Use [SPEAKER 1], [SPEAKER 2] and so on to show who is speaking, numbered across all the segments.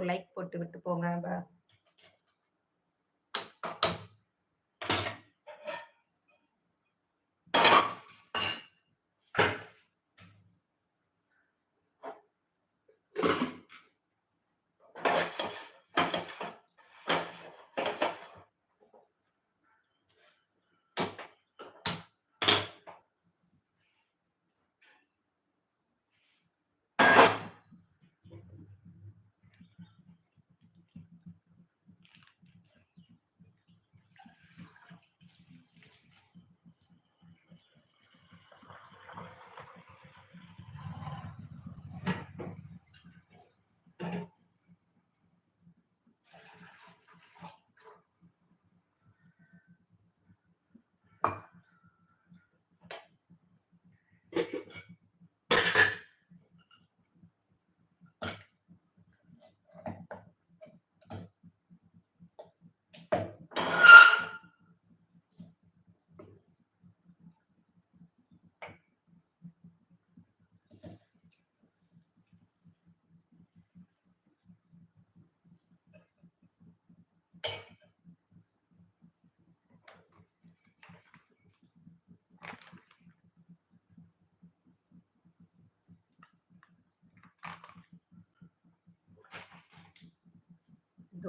[SPEAKER 1] ஒரு லைக் போட்டு விட்டு போங்க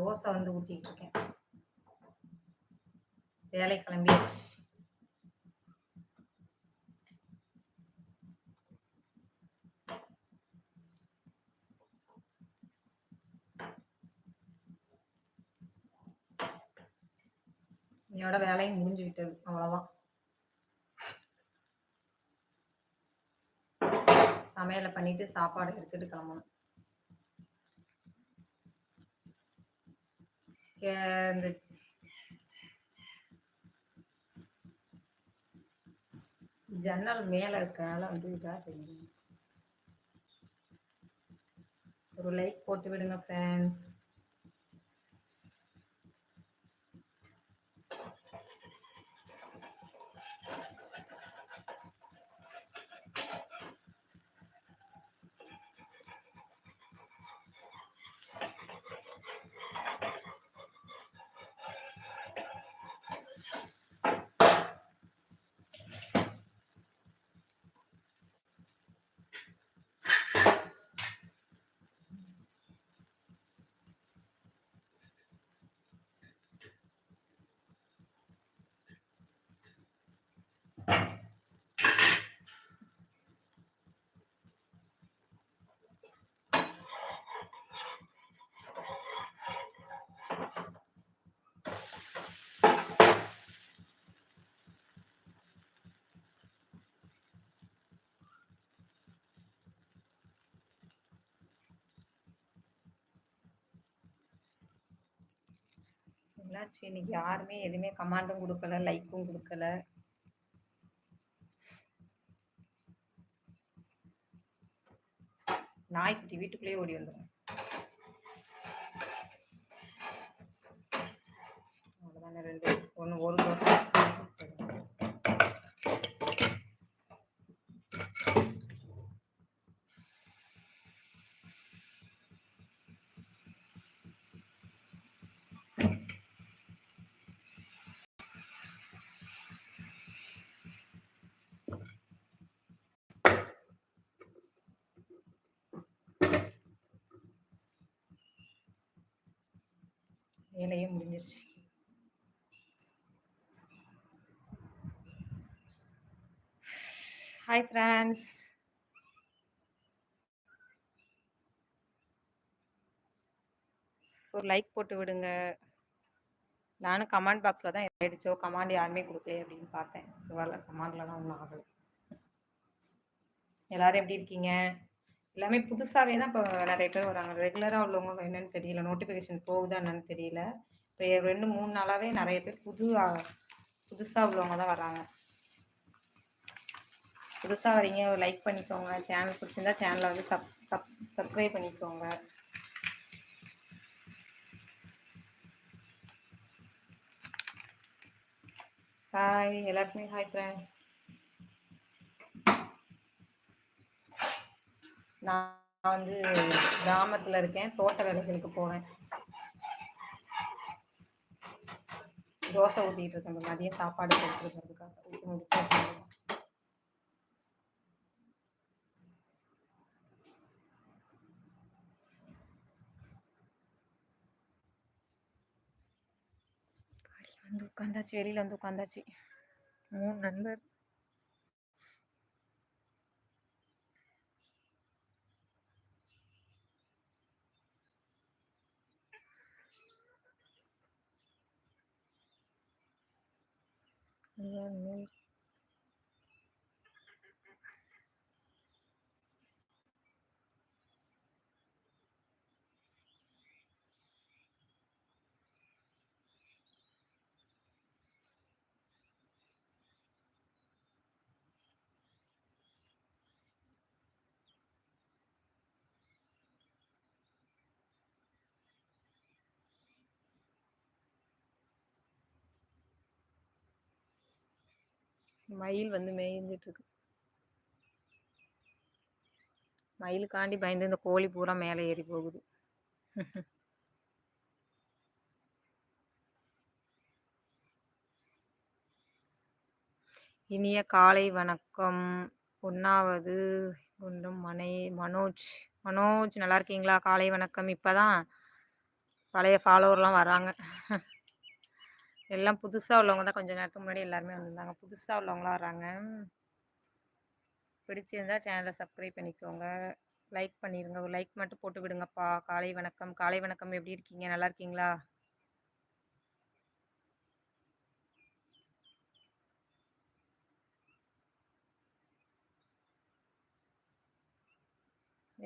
[SPEAKER 1] தோசை வந்து ஊத்திட்டு இருக்கேன் வேலை கிளம்பி என்னோட வேலையும் முடிஞ்சு விட்டது அவ்வளவுதான் சமையலை பண்ணிட்டு சாப்பாடு எடுத்துட்டு கிளம்பணும் இந்த ஜன்னல் மேலே இருக்கால வந்து இதாக தெரியும் ஒரு லைக் போட்டு விடுங்க ஃப்ரெண்ட்ஸ் மீனாட்சி இன்னைக்கு யாருமே எதுவுமே கமாண்டும் கொடுக்கல லைக்கும் கொடுக்கல நாய்க்குட்டி வீட்டுக்குள்ளேயே ஓடி வந்துடும் வேலையே முடிஞ்சிருச்சு ஹாய் ஃப்ரெண்ட்ஸ் ஒரு லைக் போட்டு விடுங்க நானும் கமாண்ட் பாக்ஸில் தான் ஆயிடுச்சோ கமாண்ட் யாருமே கொடுக்கல அப்படின்னு பார்த்தேன் பரவாயில்ல கமாண்டில் தான் ஒன்றும் ஆகலை எல்லோரும் எப்படி இருக்கீங்க எல்லாமே புதுசாகவே தான் இப்போ நிறைய பேர் வராங்க ரெகுலராக உள்ளவங்க என்னன்னு தெரியல நோட்டிஃபிகேஷன் போகுதா என்னன்னு தெரியல இப்போ ரெண்டு மூணு நாளாகவே நிறைய பேர் புது புதுசாக உள்ளவங்க தான் வராங்க புதுசாக வரீங்க ஒரு லைக் பண்ணிக்கோங்க சேனல் பிடிச்சிருந்தா சேனலை வந்து சப் சப் சப்ஸ்கிரைப் பண்ணிக்கோங்க ஹாய் எல்லாருக்குமே ஹாய் ஃப்ரெண்ட்ஸ் நான் வந்து கிராமத்தில் இருக்கேன் தோட்ட வேலைகளுக்கு போவேன் தோசை ஊற்றிட்டு இருக்கேன் மதியம் சாப்பாடு கொடுத்துருக்கிறதுக்காக ஊற்றி முடிச்சு வந்து உட்காந்தாச்சு வெளியில் வந்து உட்காந்தாச்சு மூணு நண்பர் 原来没有。மயில் வந்து மேய்ஞ்சிட்ருக்கு மயிலுக்காண்டி பயந்து இந்த கோழி பூரா மேலே ஏறி போகுது இனிய காலை வணக்கம் ஒன்றாவது குண்டும் மனை மனோஜ் மனோஜ் நல்லா இருக்கீங்களா காலை வணக்கம் இப்போ தான் பழைய ஃபாலோவர்லாம் வராங்க எல்லாம் புதுசாக உள்ளவங்க தான் கொஞ்சம் நேரத்துக்கு முன்னாடி எல்லாருமே வந்திருந்தாங்க புதுசாக உள்ளவங்களாம் வராங்க பிடிச்சிருந்தா சேனலை சப்ஸ்கிரைப் பண்ணிக்கோங்க லைக் பண்ணிடுங்க ஒரு லைக் மட்டும் போட்டு விடுங்கப்பா காலை வணக்கம் காலை வணக்கம் எப்படி இருக்கீங்க நல்லா இருக்கீங்களா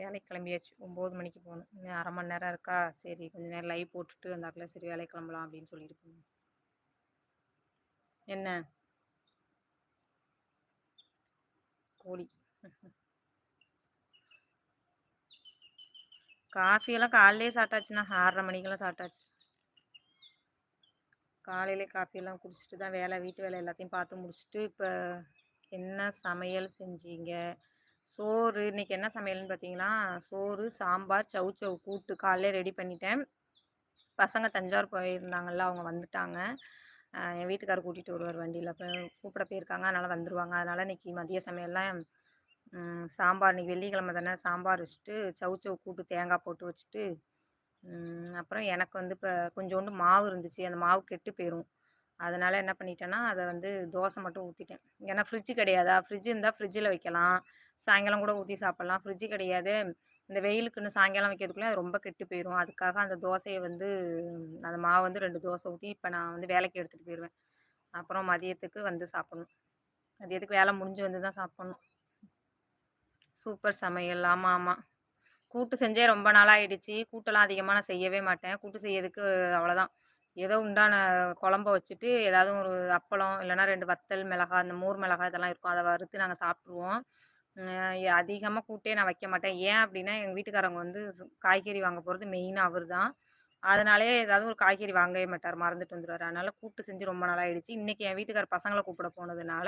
[SPEAKER 1] வேலைக்கு கிளம்பியாச்சு ஒம்பது மணிக்கு போகணும் இன்னும் அரை மணி நேரம் இருக்கா சரி கொஞ்சம் நேரம் லைவ் போட்டுட்டு வந்தாக்கில் சரி வேலைக்கு கிளம்பலாம் அப்படின்னு சொல்லிட்டு என்ன கோழி காஃபியெல்லாம் காலையிலே சாப்பிட்டாச்சுண்ணா ஆறரை மணிக்கெல்லாம் சாப்பிட்டாச்சு காலையிலே காஃபியெல்லாம் குடிச்சிட்டு தான் வேலை வீட்டு வேலை எல்லாத்தையும் பார்த்து முடிச்சுட்டு இப்போ என்ன சமையல் செஞ்சீங்க சோறு இன்றைக்கி என்ன சமையல்னு பார்த்தீங்கன்னா சோறு சாம்பார் சவு சவு கூட்டு காலையிலே ரெடி பண்ணிட்டேன் பசங்க தஞ்சாவூர் போயிருந்தாங்கல்ல அவங்க வந்துட்டாங்க என் வீட்டுக்கார கூட்டிகிட்டு வருவார் வண்டியில் அப்போ கூப்பிட போயிருக்காங்க அதனால் வந்துடுவாங்க அதனால் இன்றைக்கி மதிய சமையல்லாம் சாம்பார் இன்றைக்கி வெள்ளிக்கிழமை தானே சாம்பார் வச்சுட்டு சவு சவு கூட்டு தேங்காய் போட்டு வச்சுட்டு அப்புறம் எனக்கு வந்து இப்போ கொஞ்சோண்டு மாவு இருந்துச்சு அந்த மாவு கெட்டு போயிடும் அதனால் என்ன பண்ணிட்டேன்னா அதை வந்து தோசை மட்டும் ஊற்றிட்டேன் ஏன்னா ஃப்ரிட்ஜு கிடையாதா ஃப்ரிட்ஜு இருந்தால் ஃப்ரிட்ஜில் வைக்கலாம் சாயங்காலம் கூட ஊற்றி சாப்பிட்லாம் ஃப்ரிட்ஜு கிடையாது இந்த வெயிலுக்குன்னு சாயங்காலம் வைக்கிறதுக்குள்ளே அது ரொம்ப கெட்டு போயிடும் அதுக்காக அந்த தோசையை வந்து அந்த மாவு வந்து ரெண்டு தோசை ஊற்றி இப்போ நான் வந்து வேலைக்கு எடுத்துகிட்டு போயிடுவேன் அப்புறம் மதியத்துக்கு வந்து சாப்பிட்ணும் மதியத்துக்கு வேலை முடிஞ்சு வந்து தான் சாப்பிட்ணும் சூப்பர் சமையல் ஆமாம் ஆமாம் கூட்டு செஞ்சே ரொம்ப நாளாகிடுச்சு கூட்டெல்லாம் அதிகமாக நான் செய்யவே மாட்டேன் கூட்டு செய்யறதுக்கு அவ்வளோதான் ஏதோ உண்டான குழம்ப வச்சுட்டு ஏதாவது ஒரு அப்பளம் இல்லைனா ரெண்டு வத்தல் மிளகா இந்த மோர் மிளகா இதெல்லாம் இருக்கும் அதை வறுத்து நாங்கள் சாப்பிட்ருவோம் அதிகமாக கூட்டே நான் வைக்க மாட்டேன் ஏன் அப்படின்னா எங்கள் வீட்டுக்காரவங்க வந்து காய்கறி வாங்க போகிறது மெயினாக அவர் தான் அதனாலே ஏதாவது ஒரு காய்கறி வாங்கவே மாட்டார் மறந்துட்டு வந்துடுவார் அதனால் கூட்டு செஞ்சு ரொம்ப நாளாக ஆகிடுச்சு இன்றைக்கி என் வீட்டுக்கார பசங்களை கூப்பிட போனதுனால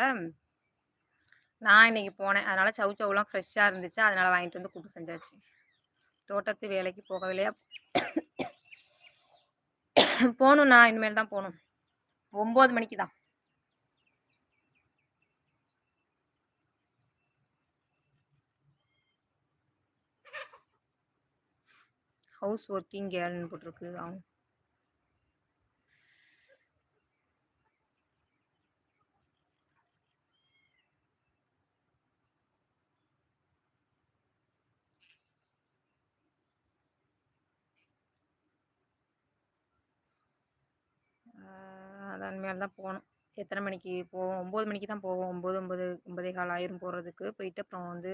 [SPEAKER 1] நான் இன்றைக்கி போனேன் அதனால் சவு சவுலாம் ஃப்ரெஷ்ஷாக இருந்துச்சு அதனால் வாங்கிட்டு வந்து கூப்பிட்டு செஞ்சாச்சு தோட்டத்து வேலைக்கு போகவில்லையா போகணும் நான் இனிமேல் தான் போகணும் ஒம்பது மணிக்கு தான் ஹவுஸ் ஒர்க்கிங் கேர்ள்னு போட்டிருக்கு அவங்க அதான் மேலே தான் போகணும் எத்தனை மணிக்கு போவோம் ஒம்பது மணிக்கு தான் போவோம் ஒம்பது ஒம்பது ஒம்பதே கால் ஆயிரம் போகிறதுக்கு போயிட்டு அப்புறம் வந்து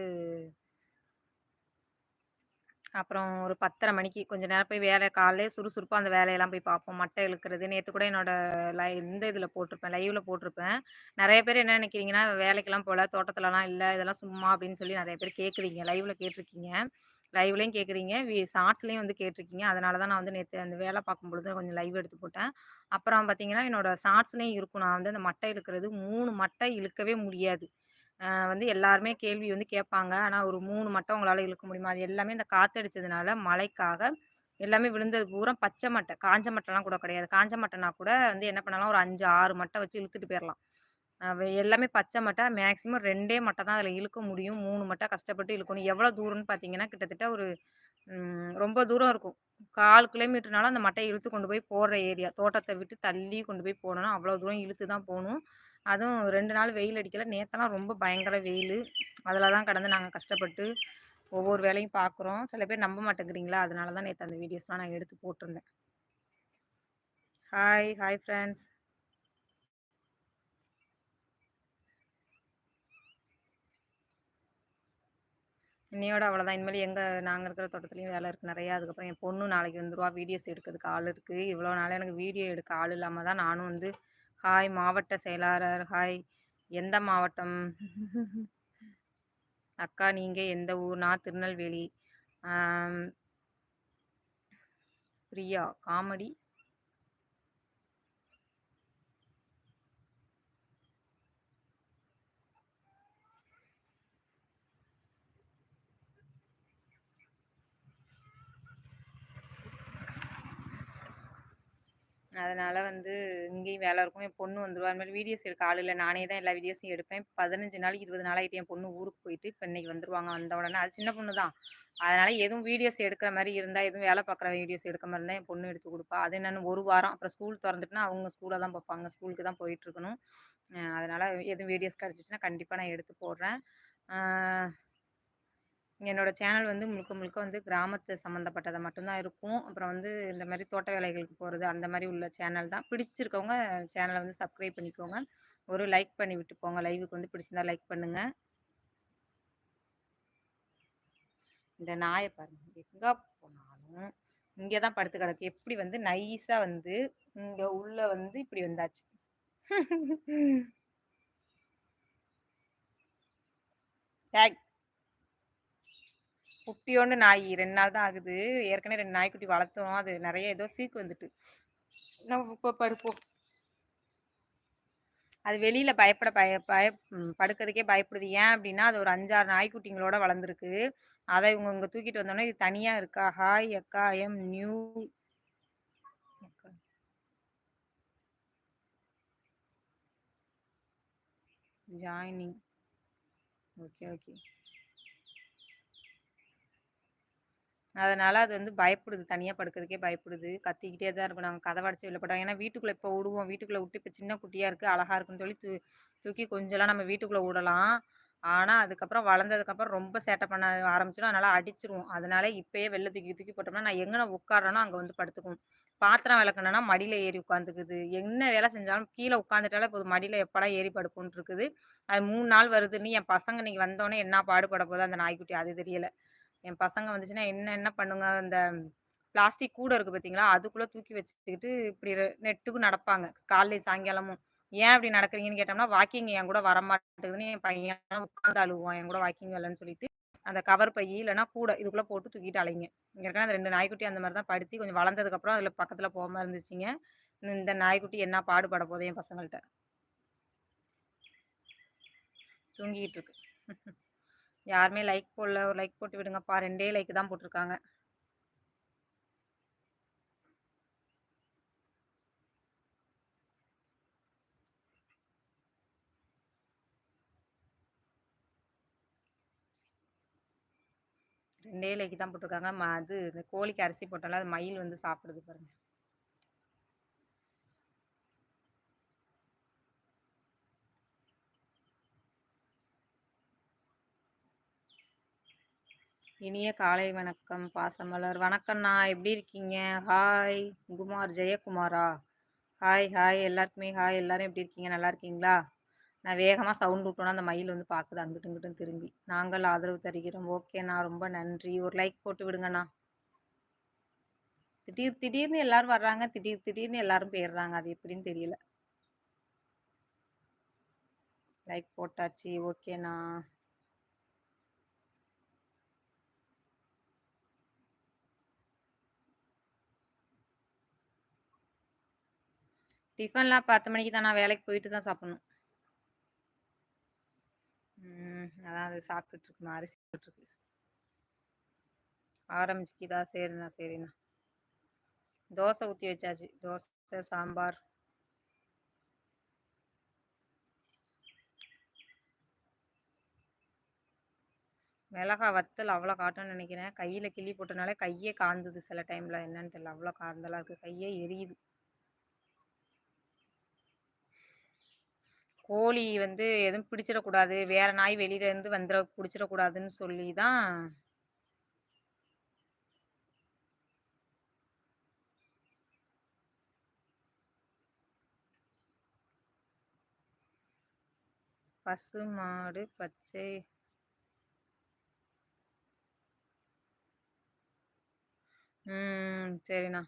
[SPEAKER 1] அப்புறம் ஒரு பத்தரை மணிக்கு கொஞ்சம் நேரம் போய் வேலை காலையிலே சுறுசுறுப்பாக அந்த வேலையெல்லாம் போய் பார்ப்போம் மட்டை இழுக்கிறது நேற்று கூட என்னோட லை இந்த இதில் போட்டிருப்பேன் லைவில் போட்டிருப்பேன் நிறைய பேர் என்ன நினைக்கிறீங்கன்னா வேலைக்கெல்லாம் போகல தோட்டத்துலலாம் இல்லை இதெல்லாம் சும்மா அப்படின்னு சொல்லி நிறைய பேர் கேட்குறீங்க லைவில் கேட்டிருக்கீங்க லைவ்லேயும் கேட்குறீங்க வி ஷார்ட்ஸ்லேயும் வந்து கேட்டிருக்கீங்க அதனால தான் நான் வந்து நேற்று அந்த வேலை பார்க்கும்பொழுது கொஞ்சம் லைவ் எடுத்து போட்டேன் அப்புறம் பார்த்தீங்கன்னா என்னோடய ஷார்ட்ஸ்லேயும் இருக்கும் நான் வந்து அந்த மட்டை இழுக்கிறது மூணு மட்டை இழுக்கவே முடியாது வந்து எல்லாருமே கேள்வி வந்து கேட்பாங்க ஆனால் ஒரு மூணு மட்டும் உங்களால் இழுக்க முடியுமா அது எல்லாமே இந்த காற்றடிச்சதுனால மழைக்காக எல்லாமே விழுந்தது பூரா பச்சை மட்டை காஞ்ச மட்டைலாம் கூட கிடையாது காஞ்ச மட்டைனா கூட வந்து என்ன பண்ணலாம் ஒரு அஞ்சு ஆறு மட்டை வச்சு இழுத்துட்டு போயிடலாம் எல்லாமே பச்சை மட்டை மேக்ஸிமம் ரெண்டே மட்டை தான் அதில் இழுக்க முடியும் மூணு மட்டை கஷ்டப்பட்டு இழுக்கணும் எவ்வளோ தூரம்னு பார்த்தீங்கன்னா கிட்டத்தட்ட ஒரு ரொம்ப தூரம் இருக்கும் கால் கிலோமீட்டர்னாலும் அந்த மட்டையை இழுத்து கொண்டு போய் போடுற ஏரியா தோட்டத்தை விட்டு தள்ளி கொண்டு போய் போடணும் அவ்வளோ தூரம் இழுத்து தான் போகணும் அதுவும் ரெண்டு நாள் வெயில் அடிக்கல நேற்றெல்லாம் ரொம்ப பயங்கர வெயில் அதில் தான் கடந்து நாங்கள் கஷ்டப்பட்டு ஒவ்வொரு வேலையும் பார்க்குறோம் சில பேர் நம்ப மாட்டேங்கிறீங்களா அதனால தான் நேற்று அந்த வீடியோஸ்லாம் நான் எடுத்து போட்டிருந்தேன் ஹாய் ஹாய் ஃப்ரெண்ட்ஸ் இன்னையோட அவ்வளோதான் இனிமேல் எங்கள் நாங்கள் இருக்கிற தோட்டத்துலேயும் வேலை இருக்குது நிறையா அதுக்கப்புறம் என் பொண்ணு நாளைக்கு வந்துருவா வீடியோஸ் எடுக்கிறதுக்கு ஆள் இருக்குது இவ்வளோ நாளாக எனக்கு வீடியோ எடுக்க ஆள் இல்லாமல் தான் நானும் வந்து ஹாய் மாவட்ட செயலாளர் ஹாய் எந்த மாவட்டம் அக்கா நீங்கள் எந்த ஊர் நான் திருநெல்வேலி பிரியா காமெடி அதனால் வந்து இங்கேயும் வேலை இருக்கும் என் பொண்ணு வந்துடும் அதுமாதிரி வீடியோஸ் எடுக்க ஆள் இல்லை நானே தான் எல்லா வீடியோஸும் எடுப்பேன் பதினஞ்சு நாள் இருபது நாள் ஆகிட்டு என் பொண்ணு ஊருக்கு போயிட்டு இப்போ இன்றைக்கி வந்துடுவாங்க வந்த உடனே அது சின்ன பொண்ணு தான் அதனால் எதுவும் வீடியோஸ் எடுக்கிற மாதிரி இருந்தால் எதுவும் வேலை பார்க்குற வீடியோஸ் எடுக்க மாதிரி இருந்தால் என் பொண்ணு எடுத்து கொடுப்பா அது என்னென்னு ஒரு வாரம் அப்புறம் ஸ்கூல் திறந்துட்டுனா அவங்க ஸ்கூலில் தான் பார்ப்பாங்க ஸ்கூலுக்கு தான் போயிட்டுருக்கணும் அதனால் எதுவும் வீடியோஸ் கிடச்சிச்சின்னா கண்டிப்பாக நான் எடுத்து போடுறேன் என்னோடய சேனல் வந்து முழுக்க முழுக்க வந்து கிராமத்து சம்மந்தப்பட்டதை மட்டும்தான் இருக்கும் அப்புறம் வந்து இந்த மாதிரி தோட்ட வேலைகளுக்கு போகிறது அந்த மாதிரி உள்ள சேனல் தான் பிடிச்சிருக்கவங்க சேனலை வந்து சப்ஸ்கிரைப் பண்ணிக்கோங்க ஒரு லைக் பண்ணி விட்டு போங்க லைவுக்கு வந்து பிடிச்சிருந்தா லைக் பண்ணுங்கள் இந்த நாயை பாருங்கள் எங்கே போனாலும் இங்கே தான் படுத்து கிடக்கு எப்படி வந்து நைஸாக வந்து இங்கே உள்ளே வந்து இப்படி வந்தாச்சு தேங்க்ஸ் குட்டியோண்டு நாய் ரெண்டு நாள் தான் ஆகுது ஏற்கனவே ரெண்டு நாய்க்குட்டி வளர்த்தோம் அது நிறைய ஏதோ சீக்கு வந்துட்டு நம்ம இப்போ படுப்போம் அது வெளியில் பயப்பட பய பய படுக்கிறதுக்கே பயப்படுது ஏன் அப்படின்னா அது ஒரு அஞ்சாறு நாய்க்குட்டிங்களோட வளர்ந்துருக்கு அதை இவங்க இங்கே தூக்கிட்டு வந்தோடனே இது தனியாக இருக்கா ஹாய் அக்கா I am new joining okay okay அதனால் அது வந்து பயப்படுது தனியாக படுக்கிறதுக்கே பயப்படுது கத்திக்கிட்டே தான் இருக்கும் நாங்கள் கதை வடைச்சி வெளில போட்டோம் ஏன்னா வீட்டுக்குள்ளே இப்போ விடுவோம் வீட்டுக்குள்ளே விட்டு இப்போ சின்ன குட்டியாக இருக்குது அழகாக இருக்குன்னு சொல்லி தூ தூக்கி கொஞ்சம்லாம் நம்ம வீட்டுக்குள்ளே விடலாம் ஆனால் அதுக்கப்புறம் வளர்ந்ததுக்கப்புறம் ரொம்ப சேட்டை பண்ண ஆரம்பிச்சிடும் அதனால் அடிச்சிருவோம் அதனால் இப்போயே வெளில தூக்கி தூக்கி போட்டோம்னா நான் எங்கே உட்காரனோ அங்கே வந்து படுத்துக்கும் பாத்திரம் விளக்கணும்னா மடியில் ஏறி உட்காந்துக்குது என்ன வேலை செஞ்சாலும் கீழே உட்காந்துட்டாலே போதும் மடியில் எப்படா ஏறி படுப்புன்னு இருக்குது அது மூணு நாள் வருதுன்னு என் பசங்க இன்றைக்கி வந்தோடனே என்ன பாடுபட போதோ அந்த நாய்க்குட்டி அது தெரியலை என் பசங்க வந்துச்சுன்னா என்ன என்ன பண்ணுங்க அந்த பிளாஸ்டிக் கூட இருக்குது பார்த்தீங்களா அதுக்குள்ளே தூக்கி வச்சுக்கிட்டு இப்படி நெட்டுக்கு நடப்பாங்க காலையில் சாயங்காலமும் ஏன் அப்படி நடக்கிறீங்கன்னு கேட்டோம்னா வாக்கிங் என் கூட வரமாட்டேங்குதுன்னு என் பையன் உட்காந்து அழுவான் என் கூட வாக்கிங் வரலன்னு சொல்லிட்டு அந்த கவர் பை இல்லைன்னா கூட இதுக்குள்ளே போட்டு தூக்கிட்டு அலைங்க இங்கே இருக்கிற அந்த ரெண்டு நாய்க்குட்டி அந்த மாதிரி தான் படுத்தி கொஞ்சம் வளர்ந்ததுக்கப்புறம் அதில் பக்கத்தில் போகாமல் இருந்துச்சுங்க இந்த நாய்க்குட்டி என்ன பாடுபட போதே என் பசங்கள்கிட்ட தூங்கிக்கிட்டு இருக்கு யாருமே லைக் போடல ஒரு லைக் போட்டு விடுங்கப்பா ரெண்டே லைக் தான் போட்டிருக்காங்க ரெண்டே லைக் தான் போட்டிருக்காங்க அது இந்த கோழிக்கு அரிசி போட்டாலும் அது மயில் வந்து சாப்பிடுது பாருங்கள் இனிய காலை வணக்கம் பாசமலர் வணக்கம்ண்ணா எப்படி இருக்கீங்க ஹாய் குமார் ஜெயக்குமாரா ஹாய் ஹாய் எல்லாருக்குமே ஹாய் எல்லாரும் எப்படி இருக்கீங்க நல்லா இருக்கீங்களா நான் வேகமாக சவுண்ட் விட்டோன்னா அந்த மயில் வந்து பார்க்குது அங்கிட்டு இங்கிட்டும் திரும்பி நாங்கள் ஆதரவு தருகிறோம் ஓகேண்ணா ரொம்ப நன்றி ஒரு லைக் போட்டு விடுங்கண்ணா திடீர் திடீர்னு எல்லாரும் வர்றாங்க திடீர் திடீர்னு எல்லாரும் போயிடுறாங்க அது எப்படின்னு தெரியல லைக் போட்டாச்சு ஓகேண்ணா டிஃபன்லாம் பத்து மணிக்கு தான் நான் வேலைக்கு போயிட்டு தான் சாப்பிடணும் அதான் அது சாப்பிட்டுட்டு மாதிரி அரிசி போட்டுருக்கு ஆரம்பிச்சுக்கிதா சரிண்ணா சரிண்ணா தோசை ஊற்றி வச்சாச்சு தோசை சாம்பார் மிளகா வத்தல் அவ்வளோ காட்டணும்னு நினைக்கிறேன் கையில் கிள்ளி போட்டனாலே கையே காந்தது சில டைமில் என்னன்னு தெரியல அவ்வளோ காந்தலாக இருக்குது கையே எரியுது கோழி வந்து எதுவும் பிடிச்சிடக்கூடாது வேற நாய் வெளியிலேருந்து வந்துட பிடிச்சிடக்கூடாதுன்னு சொல்லி தான் பசு மாடு பச்சை ம் சரிண்ணா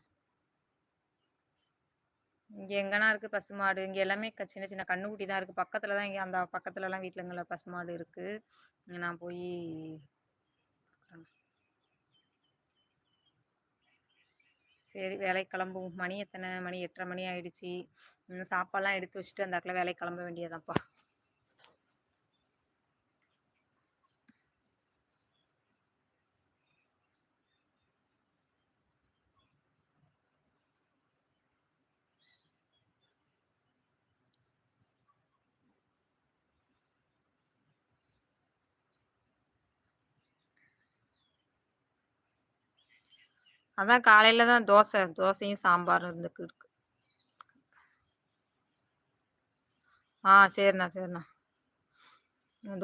[SPEAKER 1] இங்கே எங்கன்னா இருக்குது பசுமாடு இங்கே எல்லாமே சின்ன சின்ன கண்ணுக்குட்டி தான் இருக்குது பக்கத்தில் தான் இங்கே அந்த பக்கத்துலலாம் வீட்டில் பசு மாடு இருக்குது நான் போய் சரி வேலைக்கு கிளம்புவோம் மணி எத்தனை மணி எட்டரை மணி இன்னும் சாப்பாடெலாம் எடுத்து வச்சுட்டு அந்த இடத்துல வேலைக்கு கிளம்ப வேண்டியதான்ப்பா அதான் காலையில் தான் தோசை தோசையும் சாம்பாரும் இருந்துக்கு இருக்கு ஆ சரிண்ணா சரிண்ணா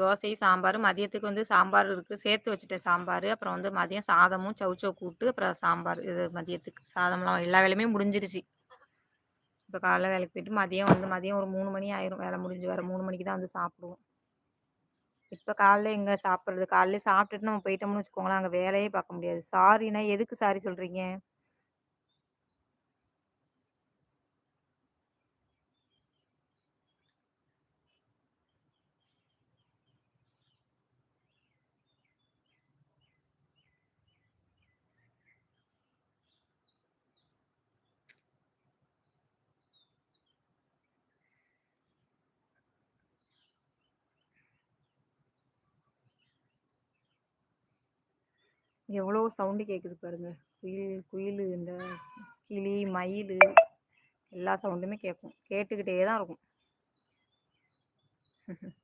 [SPEAKER 1] தோசையும் சாம்பார் மதியத்துக்கு வந்து சாம்பார் இருக்குது சேர்த்து வச்சுட்டேன் சாம்பார் அப்புறம் வந்து மதியம் சாதமும் சவுச்சோ கூட்டு அப்புறம் சாம்பார் இது மதியத்துக்கு சாதம்லாம் எல்லா வேலையுமே முடிஞ்சிருச்சு இப்போ காலையில் வேலைக்கு போயிட்டு மதியம் வந்து மதியம் ஒரு மூணு மணி ஆயிரும் வேலை முடிஞ்சு வர மூணு மணிக்கு தான் வந்து சாப்பிடுவோம் இப்போ காலைல எங்கே சாப்பிட்றது காலையில சாப்பிட்டுட்டு நம்ம போயிட்டோம்னு வச்சுக்கோங்களேன் அங்கே வேலையே பார்க்க முடியாது சாரின்னா எதுக்கு சாரி சொல்கிறீங்க எவ்வளோ சவுண்டு கேட்குது பாருங்க குயில் குயில் இந்த கிளி மயில் எல்லா சவுண்டுமே கேட்கும் கேட்டுக்கிட்டே தான் இருக்கும்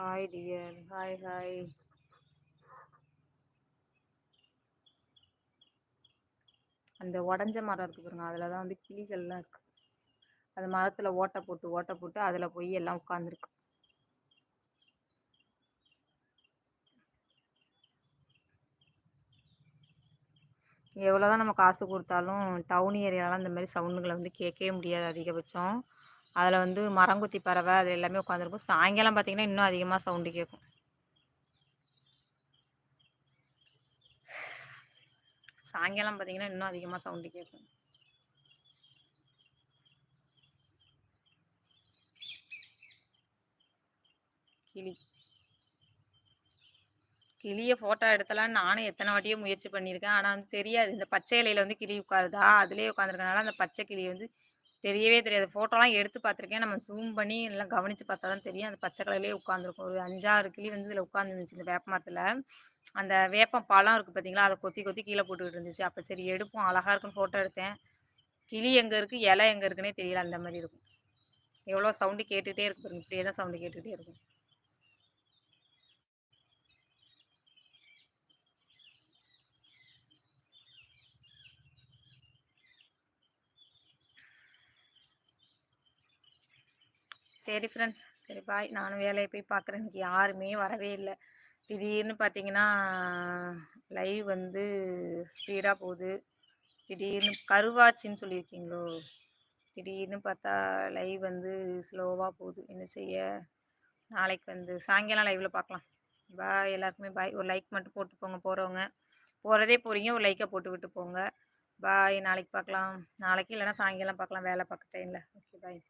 [SPEAKER 1] ஹாய் டியர் ஹாய் ஹாய் அந்த உடஞ்ச மரம் இருக்குது பாருங்க அதில் தான் வந்து கிளிகள்லாம் இருக்குது அந்த மரத்தில் ஓட்டை போட்டு ஓட்டை போட்டு அதில் போய் எல்லாம் உட்காந்துருக்கு எவ்வளோ தான் நம்ம காசு கொடுத்தாலும் டவுன் ஏரியாலாம் இந்த மாதிரி சவுண்டுகளை வந்து கேட்கவே முடியாது அதிகபட்சம் அதில் வந்து மரங்குத்தி பறவை அது எல்லாமே உட்காந்துருக்கும் சாயங்காலம் பார்த்திங்கன்னா இன்னும் அதிகமாக சவுண்டு கேட்கும் சாயங்காலம் பார்த்திங்கன்னா இன்னும் அதிகமாக சவுண்டு கேட்கும் கிளி கிளியை ஃபோட்டோ எடுத்தலான்னு நானும் எத்தனை வாட்டியும் முயற்சி பண்ணியிருக்கேன் ஆனால் வந்து தெரியாது இந்த பச்சை இலையில் வந்து கிளி உட்காருதா அதுலேயே உட்காந்துருக்கனால அந்த பச்சை கிளி வந்து தெரியவே தெரியாது ஃபோட்டோலாம் எடுத்து பார்த்துருக்கேன் நம்ம ஜூம் பண்ணி எல்லாம் கவனித்து பார்த்தா தான் தெரியும் அந்த பச்சை கலர்லேயே உட்காந்துருக்கும் ஒரு அஞ்சாறு கிளி வந்து இதில் உட்காந்துருந்துச்சு இந்த வேப்ப மரத்தில் அந்த வேப்பம் பழம் இருக்குது பார்த்தீங்களா அதை கொத்தி கொத்தி கீழே போட்டுக்கிட்டு இருந்துச்சு அப்போ சரி எடுப்போம் அழகாக இருக்குன்னு ஃபோட்டோ எடுத்தேன் கிளி எங்கே இருக்குது இலை எங்கே இருக்குன்னே தெரியல அந்த மாதிரி இருக்கும் எவ்வளோ சவுண்டு கேட்டுகிட்டே இருக்கு இப்படியே தான் சவுண்டு கேட்டுக்கிட்டே இருக்கும் சரி ஃப்ரெண்ட்ஸ் சரி பாய் நானும் வேலையை போய் பார்க்குறேன் இன்றைக்கி யாருமே வரவே இல்லை திடீர்னு பார்த்தீங்கன்னா லைவ் வந்து ஸ்பீடாக போகுது திடீர்னு கருவாச்சின்னு சொல்லியிருக்கீங்களோ திடீர்னு பார்த்தா லைவ் வந்து ஸ்லோவாக போகுது என்ன செய்ய நாளைக்கு வந்து சாயங்காலம் லைவில் பார்க்கலாம் பாய் எல்லாருக்குமே பாய் ஒரு லைக் மட்டும் போட்டு போங்க போகிறவங்க போகிறதே போகிறீங்க ஒரு லைக்கை போட்டு விட்டு போங்க பாய் நாளைக்கு பார்க்கலாம் நாளைக்கு இல்லைனா சாயங்காலம் பார்க்கலாம் வேலை பார்க்க டைமில் ஓகே பாய்